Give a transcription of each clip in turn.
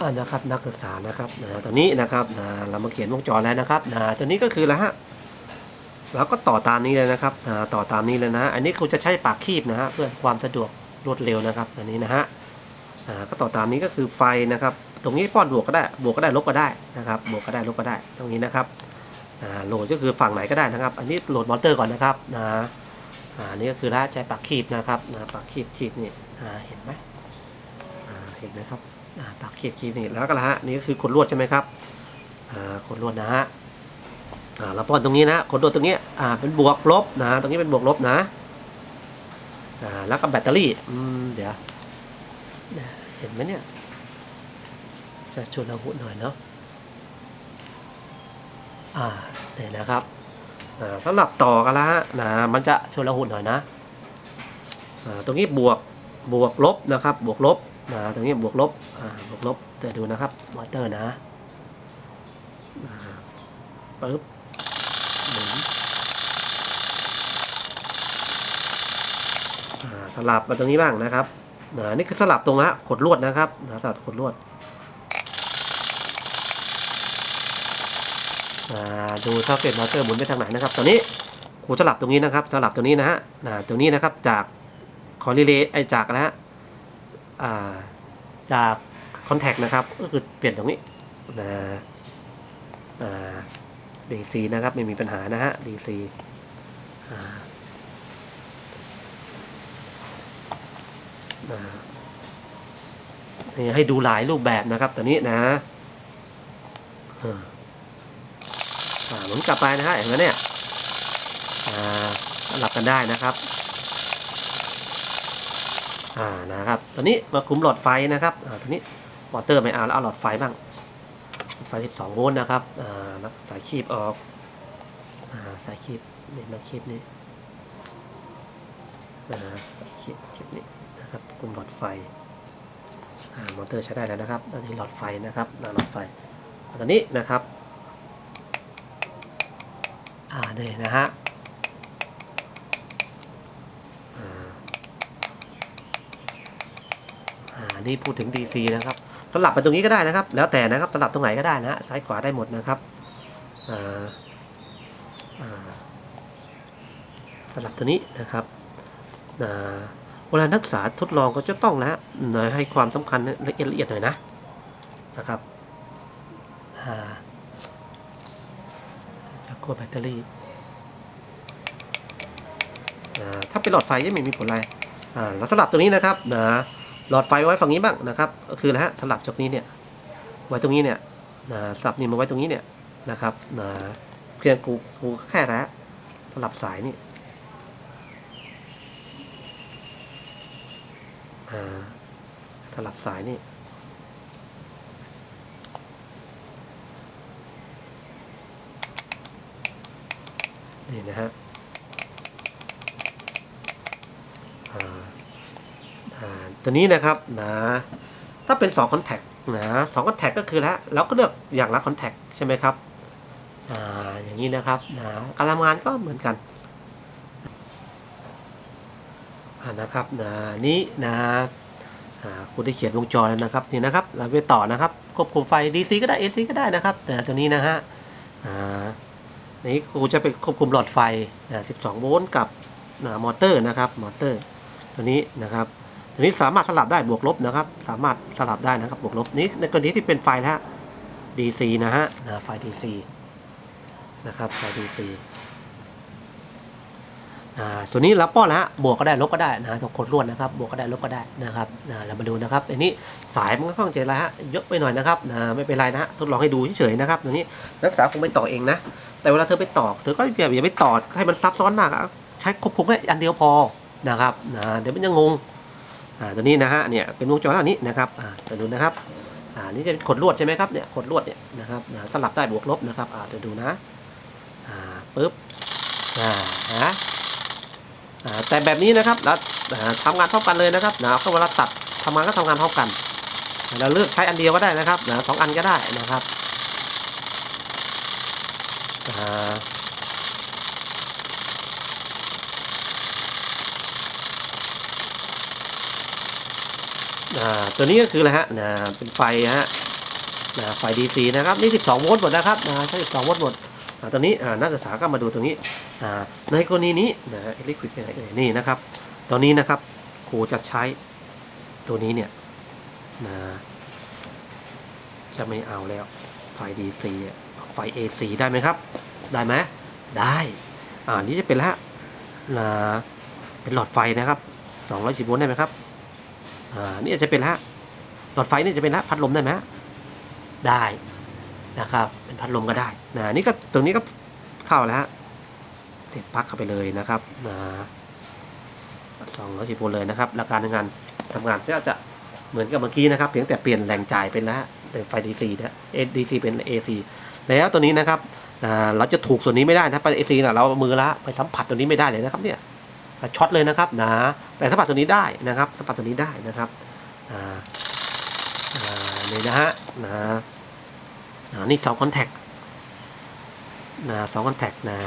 อ่านะครับนักศึกษานะครับนะตอนนี้นะครับนะเรามาเขียนวงจรแล้วนะครับนะตัวนี้ก็คือแล้วฮะเราก็ต่อตามนี้เลยนะครับนะต่อตามนี้เลยนะ อันนี้คุณจะใช้ปากคีบนะฮะเพื่อความสะดวกรวดเร็วนะครับอันนี้นะฮะก็ต่อตามนี้ก็คือไฟนะครับ ตรงนี้ป้อนบวกก็ได้บวกก็ได้ลบก็ได้นะครับ บวกก็ได้ลบก็ได้ ตรงนี้นะครับโหลดก็คือฝั่งไหนก็ได้นะครับ อันนี้โหลดมอเตอร์ก่อนนะครับนะอ่าอันนี้ก็คือละใช้ปากคีบนะครับนะปากคีบคีบนี่เห็นไหมเห็นไหมครับ อ่าปากเขียคีนี่แล้วก็ละฮะนี่ก็คือขดลวดใช่ไหมครับอ่าขดลวดนะฮะอ่าเราป้อนตรงนี้นะขดลวดตรงนี้อ่าเป็นบวกลบนะตรงนี้เป็นบวกลบนะอ่าแล้วก็แบตเตอรี่อืมเดี๋ยวเห็นไหมเนี่ยจะชวนเราหุหน่อยเนาะอ่าเนี่ยนะครับอ่าสำหรับต่อกันละฮะนะมันจะชวนเราหุหน่อยนะอ่าตรงนี้บวกบวกลบนะครับบวกลบ นะตรงนี้บวกลบ อ่า บวกลบเดี๋ยวดูนะครับมอเตอร์นะปึ๊บหมุนสลับมาตรงนี้บ้างนะครับนะนี่คือสลับตรงละขดลวดนะครับนะสลับขดลวดอ่าดูซอเก็ตมอเตอร์หมุนไปทางไหนนะครับ ตอนนี้ครูสลับตรงนี้นะครับ สลับตรงนี้นะฮะนะตรงนี้นะครับจากคอรีเลไอจากนะฮะ จากคอนแทคนะครับก็คือเปลี่ยนตรงนี้นะอ่า DC นะครับไม่มีปัญหานะฮะ DC อ่าอ่านี่ให้ดูหลายรูปแบบนะครับตัวนี้นะอ่าอ่าหมุนกลับไปนะฮะเห็นไหมเนี่ยสลับกันได้นะครับ อ่านะครับตอนนี้มาคุมหลอดไฟนะครับอ่าตอนนี้มอเตอร์ไม่เอาแล้วเอาหลอดไฟบ้างไฟ 12 โวลต์นะครับอ่าแล้วสายคีบออกอ่าสายคีบนี่มาคีบนี่อ่าสายคีบคีบนี่นะครับคุมหลอดไฟอ่ามอเตอร์ใช้ได้แล้วนะครับอันนี้หลอดไฟนะครับหลอดไฟตอนนี้นะครับอ่าเนี่ยนะฮะอ่า อ่านี่พูดถึง DC นะครับสลับไปตรงนี้ก็ได้นะครับ แล้วแต่นะครับสลับตรงไหนก็ได้นะซ้ายขวาได้หมดนะครับสลับตัวนี้นะครับเวลานักศึกษาทดลองก็จะต้องนะหน่อยให้ความสำคัญละเอียดละเอียดหน่อยนะนะครับอ่าจะกลัวแบตเตอรี่ถ้าเป็นหลอดไฟจะไม่มีผลอะไรอ่าแล้วสลับตัวนี้นะครับนะ หลอดไฟไว้ฝั่งนี้บ้างนะครับ ก็คืออะไรฮะสลับจากนี้เนี่ยไว้ตรงนี้เนี่ยนะสลับนี่มาไว้ตรงนี้เนี่ยนะครับนะเพียงกูกูแค่แล้วสลับสายนี่สลับสายนี่นี่นะฮะอ่า อ่า ตัวนี้นะครับนะถ้าเป็น2 contact นะสอง contact ก็คือแล้วเราก็เลือกอย่างละ contact ใช่ไหมครับอ่าอย่างนี้นะครับนะการทำงานก็เหมือนกันอ่านะครับนะนี้นะอ่าคุณได้เขียนวงจรแล้วนะครับนี่นะครับเราไปต่อนะครับควบคุมไฟ DC ก็ได้ AC ก็ได้นะครับแต่ตัวนี้นะฮะอ่านี่ครูจะไปควบคุมหลอดไฟนะ12 โวลต์กับนะมอเตอร์นะครับมอเตอร์ ตัวนี้นะครับ ตัวนี้สามารถสลับได้บวกลบนะครับ สามารถสลับได้นะครับบวกลบนี้ในกรณีที่เป็นไฟนะฮะ DC นะฮะนะไฟ DC นะครับไฟ DC อ่าส่วนนี้เราป้อนนะฮะบวกก็ได้ลบก็ได้นะทุกคนล้วนนะครับ บวกก็ได้ลบก็ได้นะครับนะเรามาดูนะครับอันนี้สายมันก็ค่อนข้างจละฮะเยอะไปหน่อยนะครับนะไม่เป็นไรนะฮะทดลองให้ดูเฉยๆนะครับตัวนี้นักศึกษาคงไปต่อเองนะ แต่เวลาเธอไปต่อเธอก็อย่าอย่าไปต่อให้มันซับซ้อนมากใช้ควบคุมแค่อันเดียวพอนะครับนะเดี๋ยวมันจะงง ตัวนี้นะฮะเนี่ยเป็นวงจรอันนี้นะครับอ่าจะดูนะครับอ่านี่จะเป็นขดลวดใช่ไหมครับเนี่ยขดลวดเนี่ยนะครับสลับได้บวกลบนะครับอ่าเดี๋ยวดูนะอ่าปึ๊บอ่าฮะอ่าแต่แบบนี้นะครับเราอ่าทำงานเท่ากันเลยนะครับนะเวลาตัดทำงานก็ทำงานเท่ากันเราเลือกใช้อันเดียวก็ได้นะครับนะสองอันก็ได้นะครับอ่า ตัวนี้ก็คืออะไรฮะนะเป็นไฟฮะนะไฟ DC นะครับนี่ 12 โวลต์หมดนะครับนะใช้12 โวลต์หมดตอนนี้นักศึกษาก็มาดูตรงนี้ในกรณีนี้นะอิเล็กทริกอะไรเอ่ยนี่นะครับ ตอนนี้นะครับครูจะใช้ตัวนี้เนี่ยนะจะไม่เอาแล้วไฟ DC ไฟ AC ได้ไหมครับ ได้ไหมได้อ่านี่จะเป็นละนะเป็นหลอดไฟนะครับ210โวลต์ได้ไหมครับ อ่านี่อาจจะเป็นละหลอดไฟนี่จะเป็นละพัดลมได้ไหมได้นะครับ เป็นพัดลมก็ได้นะนี่ก็ตรงนี้ก็เข้าแล้วฮะเสียบปลั๊กเข้าไปเลยนะครับนะ210โวลต์เลยนะครับหลักการในงานทำงานก็จะเหมือนกับเมื่อกี้นะครับ เพียงแต่เปลี่ยนแหล่งจ่ายเป็นละเป็นไฟ DC นะ DC เป็น AC แล้วตัวนี้นะครับอ่าเราจะถูกส่วนนี้ไม่ได้นะไป AC นะเราเอามือละไปสัมผัสตัวนี้ไม่ได้เลยนะครับเนี่ย ช็อตเลยนะครับนะแต่สัมผัสตัวนี้ได้นะครับสัมผัสตัวนี้ได้นะครับอ่าอ่านี่นะฮะนะอ่านี่สองคอนแทคนะสองคอนแทคนะ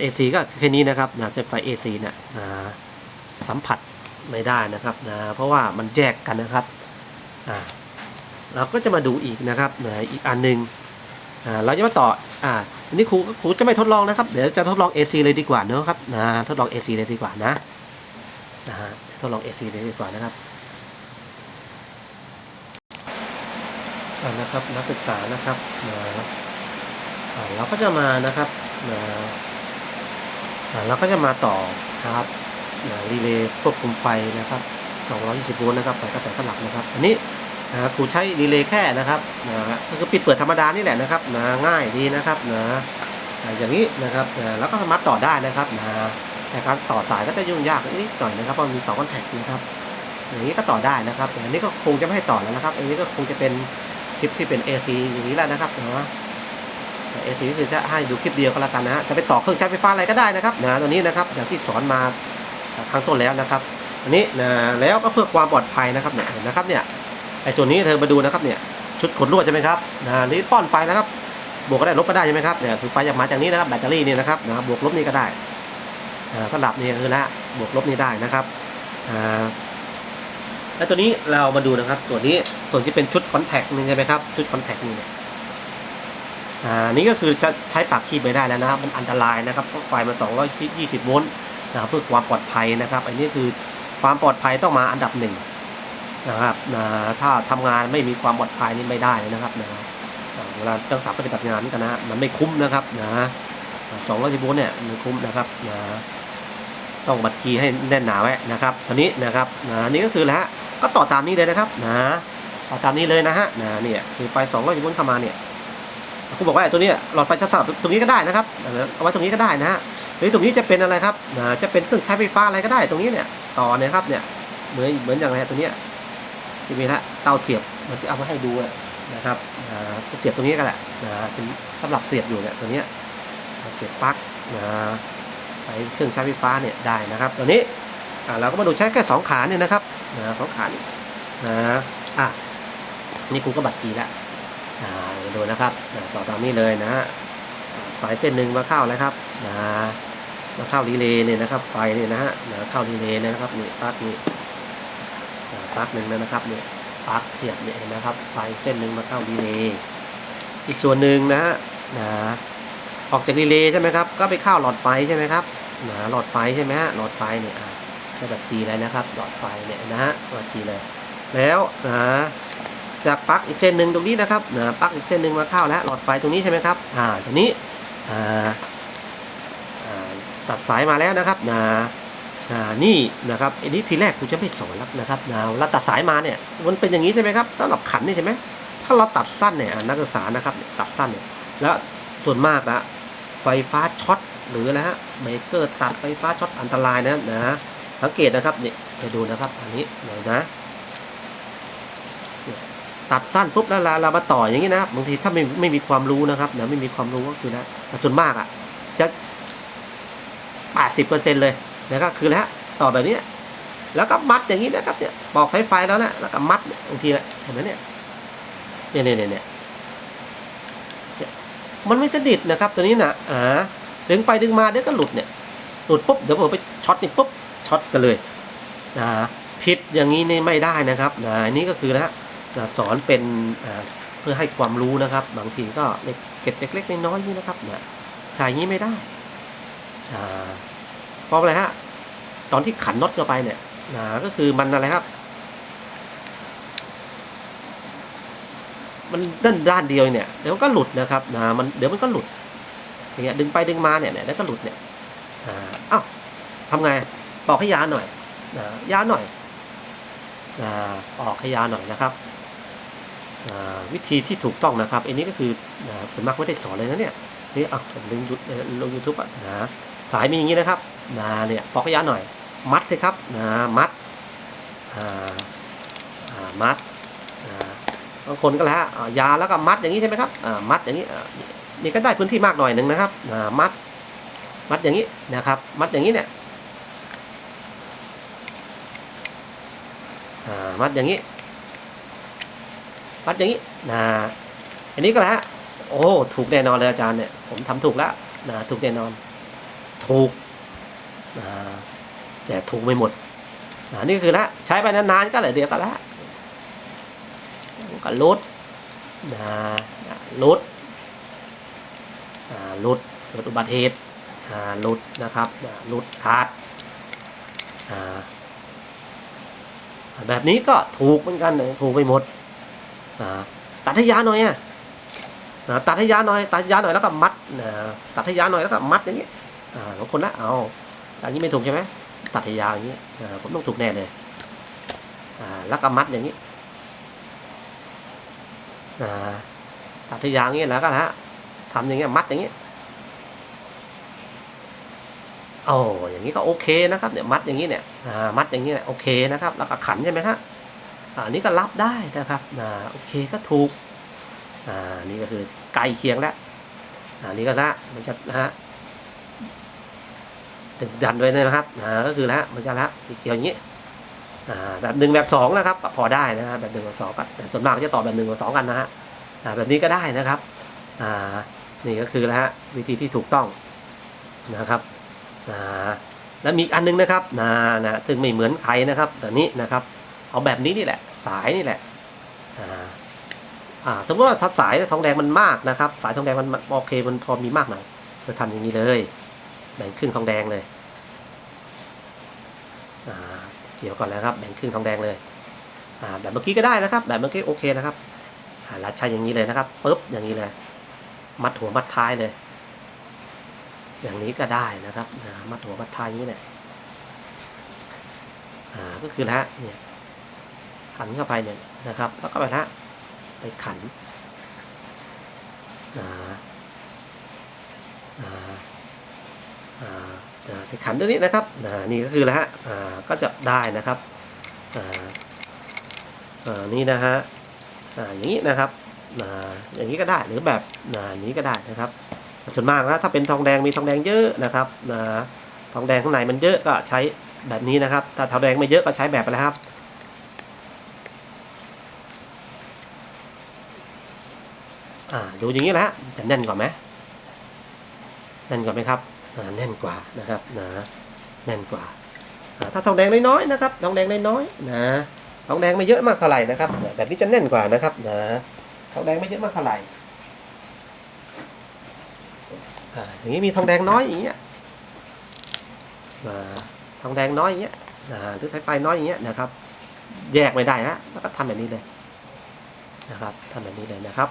AC ก็แค่นี้นะครับนะจะไฟ AC เนี่ยนะสัมผัสไม่ได้นะครับนะเพราะว่ามันแยกกันนะครับอ่าเราก็จะมาดูอีกนะครับนะอีกอันหนึ่งอ่าเราจะมาต่อ อ่าอันนี้ครูครูจะไม่ทดลองนะครับ เดี๋ยวจะทดลอง AC เลยดีกว่าเนอะครับนะทดลอง AC เลยดีกว่านะนะฮะทดลอง AC เลยดีกว่านะครับอ่านะครับนักศึกษานะครับนะอ่าเราก็จะมานะครับนะอ่าเราก็จะมาต่อครับรีเลย์ควบคุมไฟนะครับ 220 โวลต์นะครับไฟกระแสสลับนะครับ อันนี้ นะครูใช้รีเลย์แค่นะครับนะก็คือปิดเปิดธรรมดานี่แหละนะครับนะง่ายดีนะครับนะอย่างนี้นะครับนะแล้วก็สามารถต่อได้นะครับนะแต่การต่อสายก็จะยุ่งยากนิดหน่อยนะครับเพราะมีสองคอนแทคนะครับอย่างนี้ก็ต่อได้นะครับอันนี้ก็คงจะไม่ให้ต่อแล้วนะครับอันนี้ก็คงจะเป็นคลิปที่เป็น AC อย่างนี้แหละนะครับนะแต่ AC ก็คือจะให้ดูคลิปเดียวก็แล้วกันนะฮะจะไปต่อเครื่องใช้ไฟฟ้าอะไรก็ได้นะครับนะตัวนี้นะครับอย่างที่สอนมาครั้งต้นแล้วนะครับ อันนี้นะแล้วก็เพื่อความปลอดภัยนะครับเนี่ยนนะครับเนี่ย ไอ้ส่วนนี้เธอมาดูนะครับเนี่ยชุดขนลวดใช่ไหมครับนะนี่ป้อนไฟนะครับ บวกก็ได้ลบก็ได้ใช่ไหมครับเนี่ยคือไฟจะมาจากนี้นะครับแบตเตอรี่นี่นะครับนะบวกลบนี่ก็ได้สลับนี่คือละบวกลบนี่ได้นะครับแล้วตัวนี้เรามาดูนะครับ ส่วนนี้ส่วนที่เป็นชุดคอนแทคนี่ใช่ไหมครับชุดคอนแทคนี่เนี่ยอ่านี่ก็คือจะใช้ปากคีบไม่ได้แล้วนะครับ มันอันตรายนะครับเพราะไฟมัน220โวลต์นะครับเพื่อความปลอดภัยนะครับ อันนี้คือความปลอดภัยต้องมาอันดับหนึ่ง นะครับนะถ้าทำงานไม่มีความปลอดภัยนี่ไม่ได้นะครับนะอ่าเวลาตั้งสาปฏิบัติงานนี่กันนะมันไม่คุ้มนะครับนะ220โวลต์เนี่ยไม่คุ้มนะครับนะต้องบัดคีให้แน่นหนาไว้นะครับทีนี้นะครับนะนี่ก็คือแล้วฮะก็ต่อตามนี้เลยนะครับนะต่อตามนี้เลยนะฮะนะเนี่ยคือไฟ220โวลต์เข้ามาเนี่ยครูบอกว่าตัวนี้หลอดไฟจะสลับตรงนี้ก็ได้นะครับเอาไว้ตรงนี้ก็ได้นะฮะหรือตรงนี้จะเป็นอะไรครับนะจะเป็นเครื่องใช้ไฟฟ้าอะไรก็ได้ตรงนี้เนี่ยต่อเนี่ยครับเนี่ยเหมือนเหมือนอย่างไรตรงเนี้ ยที่มีละเตาเสียบมันจะเอามาให้ดูนะครับจะเสียบตรงนี้ก็แหละนะเป็นสำหรับเสียบอยู่เนี่ยตัวนี้เสียบปลั๊กนะไปเครื่องใช้ไฟฟ้าเนี่ยได้นะครับตัวนี้เราก็มาดูใช้แค่สองขาเนี่ยนะครับนะสองขานี่นะอะนี่ครูก็บัตรกีแล้วอ่ามาดูนะครับต่อตามนี้เลยนะฮะสายเส้นหนึ่งมาเข้าแล้วครับนะมาเข้ารีเลย์เนี่ยนะครับไฟเนี่ยนะฮะนะเข้ารีเลย์เนี่ยนะครับนี่ปลั๊กนี่ ปลั๊กหนึ่งนะครับเนี่ยปลั๊กเสียบเนี่ยนะครับไฟเส้นหนึ่งมาเข้ารีเลย์อีกส่วนหนึ่งนะฮะนะออกจากรีเลย์ใช่ไหมครับก็ไปเข้าหลอดไฟใช่ไหมครับนะหลอดไฟใช่ไหมฮะหลอดไฟเนี่ยใช้แบบจีเลยนะครับหลอดไฟเนี่ยนะฮะหลอดจีเลย แล้วนะจากปลั๊กอีกเส้นหนึ่งตรงนี้นะครับนะปลั๊กอีกเส้นหนึ่งมาเข้าแล้วหลอดไฟตรงนี้ใช่ไหมครับอ่าตรงนี้อ่าตัดสายมาแล้วนะครับนะ อ่านี่นะครับอันนี้ทีแรกกูจะไม่สอนแล้วนะครับนะเราตัดสายมาเนี่ยมันเป็นอย่างนี้ใช่ไหมครับสำหรับขันนี่ใช่ไหมถ้าเราตัดสั้นเนี่ยนักศึกษานะครับตัดสั้นเนี่ยแล้วส่วนมากนะไฟฟ้าช็อตหรืออะไรฮะเบรกเกอร์ตัดไฟฟ้าช็อตอันตรายนะนะสังเกตนะครับเนี่ยไปดูนะครับอันนี้หน่อยนะตัดสั้นปุ๊บแล้วเราเรามาต่ออย่างนี้นะครับบางทีถ้าไม่ไม่มีความรู้นะครับเนะไม่มีความรู้ก็คือนะแต่ส่วนมากอะจะแปดสิบเปอร์เซ็นเลย นะครับคือแล้วต่อแบบนี้แล้วก็มัดอย่างนี้นะครับเนี่ยปอกสายไฟแล้วนะแล้วก็มัดบางทีนะเห็นไหมเนี่ยเนี่ยเนี่ยเนี่ยเนี่ยมันไม่สนิทนะครับตัวนี้นะอ่าดึงไปดึงมาเดี๋ยวก็หลุดเนี่ยหลุดปุ๊บเดี๋ยวผมไปช็อตนี่ปุ๊บช็อตกันเลยนะผิดอย่างนี้นี่ไม่ได้นะครับนะอันนี้ก็คือนะนะสอนเป็นเพื่อให้ความรู้นะครับ บางทีก็เล็กเก็บเล็กๆน้อยๆนี่นะครับเนี่ยใส่อย่างนี้ไม่ได้อ่า ราะอะไรฮะตอนที่ขันน็อตเข้าไปเนี่ยนะก็คือมันอะไรครับ มันด้านด้านเดียวเนี่ยเดี๋ยวมันก็หลุดนะครับนะมันเดี๋ยวมันก็หลุดอย่างเงี้ยดึงไปดึงมาเนี่ยเนี่ยแล้วก็หลุดเนี่ยอ่าอ้าวทำไงบอกให้ยาหน่อยนะยาหน่อยอ่าออกให้ยาหน่อยนะครับอ่าวิธีที่ถูกต้องนะครับอันนี้ก็คืออ่าส่วนมาไม่ได้สอนเลยนะเนี่ยนี่อะผมลงยูลงยูทูบอะนะสายมีอย่างนี้นะครับ นะเนี่ยปอกให้ยาหน่อย มัดเลยครับนะมัดมัดบางคนก็แล้วยาแล้วก็มัดอย่างนี้ใช่ไหมครับมัดอย่างนี้นี่ก็ได้พื้นที่มากหน่อยหนึ่งนะครับอ่ามัดมัดอย่างนี้นะครับ มัดอย่างนี้เนี่ยมัดอย่างนี้ มัดอย่างนี้นะอันนี้ก็แล้วโอ้ถูกแน่นอนเลยอาจารย์เนี่ยผมทำถูกแล้วนะถูกแน่นอน ถูก แต่ถูกไม่หมดน,นี่คือละใช้ไปนานๆก็เลายเดียวก็แล้วก็ลดนะลดลดเกิดอุบัติเหตุลดนะครับลดขาดแบบนี้ก็ถูกเหมือนกันเลยถูกไปหมดตัดให้ยาหน่อยอะตัดให้ยาหน่อยตัดให้ยาหน่อยแล้วก็มัดตัดให้ยาหน่อยแล้วก็มัดอย่างนี้อ่าบางคนนะเอา อย่างนี้ไม่ถูกใช่ไหมตัดยาวอย่างนี้ผมต้องถูกแน่เลยล้วก็มัดอย่างนี้ตัดที่ยางอย่างนี้แล้วก็ฮะทำอย่างเงี้ยมัดอย่างเงี้โอ้อย่างนี้ก็โอเคนะครับเนี่ยมัดอย่างนี้เนี่ยมัดอย่างนี้เนี่ยโอเคนะครับ แล้วก็ขันใช่ไหมครับอ่านี่ก็รับได้นะครับโอเคก็ถูกอ่านี่ก็คือใกล้เคียงแล้วอ่านี่ก็ละมันจะนะฮะ ดันไว้นะครับอ่าก็คือละมันจะละติดเกี่ยวอย่างนี้อ่าแบบหนึ่งแบบสองนะครับพอได้นะครับแบบหนึ่งกับสองกันแต่ส่วนมากจะต่อแบบหนึ่งกับสองกันนะฮะอ่าแบบนี้ก็ได้นะครับอ่านี่ก็คือแล้วฮะวิธีที่ถูกต้องนะครับอ่าแล้วมีอันนึงนะครับนะนะซึ่งไม่เหมือนใครนะครับแต่นี้นะครับ เอาแบบนี้นี่แหละ สายนี่แหละอ่าอ่าสมมติว่าถ้าสายทองแดงมันมากนะครับ สายทองแดงมันมันโอเคมันพอมีมากหน่อยจะทำอย่างนี้เลย แบ่งครึ่งทองแดงเลยเกี่ยวก่อนแล้วครับแบ่งครึ่งทองแดงเลยแบบเมื่อกี้ก็ได้นะครับ แบบเมื่อกี้โอเคนะครับรัดใช้อย่างนี้เลยนะครับปุ๊บอย่างนี้เลย มัดหัวมัดท้ายเลย อย่างนี้ก็ได้นะครับมัดหัวมัดท้ายอย่างนี้เนี่ยก็คือละเนี่ยขันเข้าไปเนี่ยนะครับ แล้วก็ไปละไปขันอ่าอ่าอ่า อ่าไป ขันตัวนี้นะครับนี่ก็คือแล้วฮะก็จะได้นะครับนี่นะฮะอย่างนี้นะครับอย่างนี้ก็ได้หรือแบบนี้ก็ได้นะครับ ส่วนมากนะถ้าเป็นทองแดงมีทองแดงเยอะนะครับทองแดงข้างในมันเยอะก็ใช้แบบนี้นะครับถ้าทองแดงไม่เยอะก็ใช้แบบอะไรครับดูอย่างนี้แหละจะแน่นกว่าไหมแน่นกว่าไหมครับ แน่นกว่านะครับนะแน่นกว่า ถ้าทองแดงน้อยๆนะครับทองแดงน้อยๆนะทองแดงไม่เยอะมากเท่าไหร่นะครับแบบนี้จะแน่นกว่านะครับนะทองแดงไม่เยอะมากเท่าไหร่อ่าอย่างนี้มีทองแดงน้อยอย่างเงี้ยนะทองแดงน้อยอย่างเงี้ยนะหรือสายไฟน้อยอย่างเงี้ยนะครับ แยกไม่ได้ฮะแล้วก็ทำแบบนี้เลยนะครับทำแบบนี้เลยนะครับ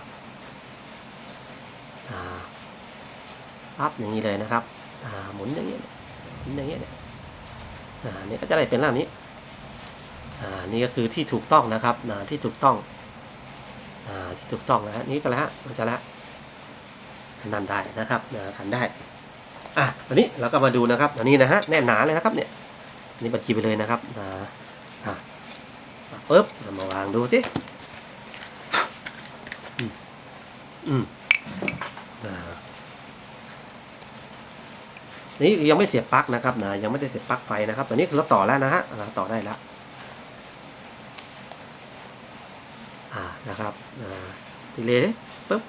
อ่าปั๊บอย่างนี้เลยนะครับ หมุนอย่างนี้หมุนอย่างนี้เนี่ยอ่านี่ก็จะได้เป็นร่างนี้อ่านี่ก็คือที่ถูกต้องนะครับนะที่ถูกต้องอ่าที่ถูกต้องนะฮะนี่จะแล้วมันจะแล้วนั่นได้นะครับนะขันได้อะอันนี้เราก็มาดูนะครับอันนี้นะฮะแน่นหนาเลยนะครับเนี่ยอันนี้บัญชีไปเลยนะครับนะอะปึ๊บมาวางดูสิอืมอืมอ่า นี่ยังไม่เสียบปลั๊กนะครับนะยังไม่ได้เสียบปลั๊กไฟนะครับตอนนี้เราต่อแล้วนะฮะอ่าต่อได้แล้วอ่านะครับอ่าดีเลยปึ๊บ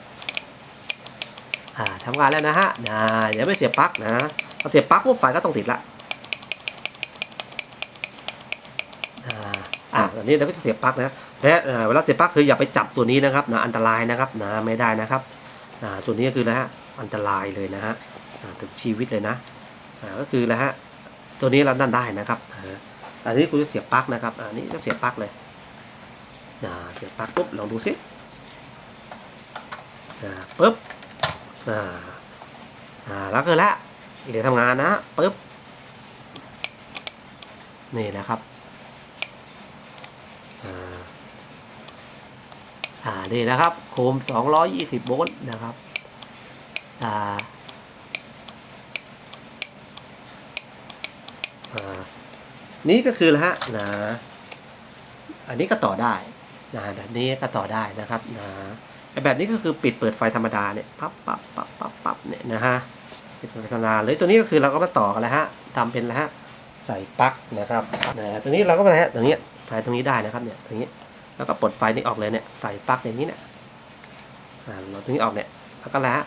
อ่าทำงานแล้วนะฮะนะยังไม่เสียบปลั๊กนะพอเสียบปลั๊กปุ๊บไฟก็ต้องติดละอ่าอ่าอันนี้เราก็จะเสียบปลั๊กนะและเอ่เวลาเสียบปลั๊กคืออย่าไปจับตัวนี้นะครับนะอันตรายนะครับนะไม่ได้นะครับอ่าส่วนนี้ก็คือนะฮะอันตรายเลยนะฮะอ่าถึงชีวิตเลยนะ ก็คือนะฮะตัวนี้เราดันได้นะครับอันนี้คุณจะเสียบปลั๊กนะครับ อันนี้ก็เสียบปลั๊กเลยเสียบปลั๊กปุ๊บลองดูสิปุ๊บอ่าอ่าแล้วก็แล้วเดี๋ยวทำงานนะปุ๊บนี่นะครับอ่าอ่านี่นะครับ โคม 220 โวลต์นะครับ อ่า อ่า นี่ก็คือละฮะนะอันนี้ก็ต่อได้นะแบบนี้ก็ต่อได้นะครับนะแบบนี้ก็คือปิดเปิดไฟธรรมดาเนี่ยปั๊บปั๊บปั๊บปั๊บปั๊บเนี่ยนะฮะปิดไฟธรรมดาเลยตัวนี้ก็คือเราก็มาต่อกันแล้วฮะทำเป็นแล้วฮะใส่ปลั๊กนะครับนะตรงนี้เราก็มาฮะตรงนี้ใส่ตรงนี้ได้นะครับเนี่ยตรงนี้แล้วก็ปลดไฟนี่ออกเลยเนี่ยใส่ปลั๊กอย่างนี้เนี่ยอ่าเราตรงนี้ออกเนี่ยแล้วก็แล้ว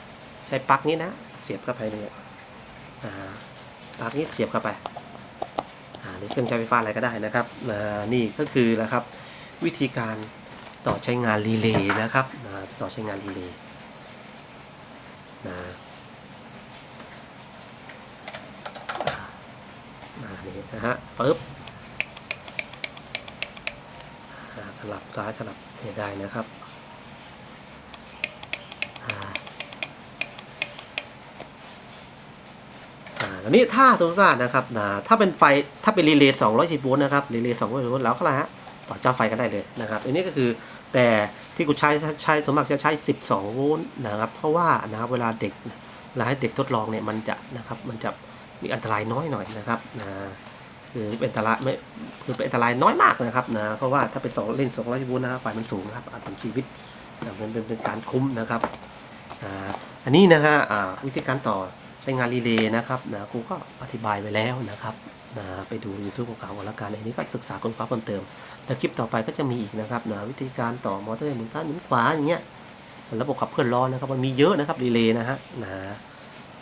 ใช้ปลั๊กนี้นะเสียบเข้าไปเลยอ่าปลั๊กนี้เสียบเข้าไป ในเครื่องใช้ไฟฟ้าอะไรก็ได้นะครับนี่ก็คือนะครับวิธีการต่อใช้งานรีเลย์นะครับต่อใช้งานรีเลย์นะนี่นะฮะปึ๊บสลับซ้ายสลับเนี่ยได้นะครับ อ่าตอนนี้ถ้าสมมติว่านะครับนะถ้าเป็นไฟถ้าเป็นรีเลย์210โวลต์นะครับรีเลย์210โวลต์แล้วก็แล้วฮะต่อเจ้าไฟกันได้เลยนะครับ อันนี้ก็คือแต่ที่กูใช้ใช้ส่วนมากจะใช้ 12 โวลต์นะครับ เพราะว่านะครับเวลาเด็กเวลาให้เด็กทดลองเนี่ยมันจะนะครับมันจะมีอันตรายน้อยหน่อยนะครับนะคือเป็นอันตรายไม่คือเป็นอันตรายน้อยมากนะครับนะเพราะว่าถ้าเป็นสองเล่นสองร้อยวูลต์นะครับไฟมันสูงนะครับอาจถึงชีวิตนะมันเป็นเป็นการคุ้มนะครับอันนี้นะฮะวิธีการต่อ ใช้งานรีเลย์นะครับนะครูก็อธิบายไปแล้วนะครับนะไปดู YouTube ของเก่าๆกันละกันอันนี้ก็ศึกษาค้นคว้าเพิ่มเติมแล้วคลิปต่อไปก็จะมีอีกนะครับนะวิธีการต่อมอเตอร์หมุนซ้ายหมุนขวาอย่างเงี้ยระบบขับเคลื่อนล้อนะครับมันมีเยอะนะครับรีเลย์นะฮะนะ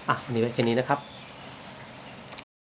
อะวันนี้ไว้แค่นี้นะครับ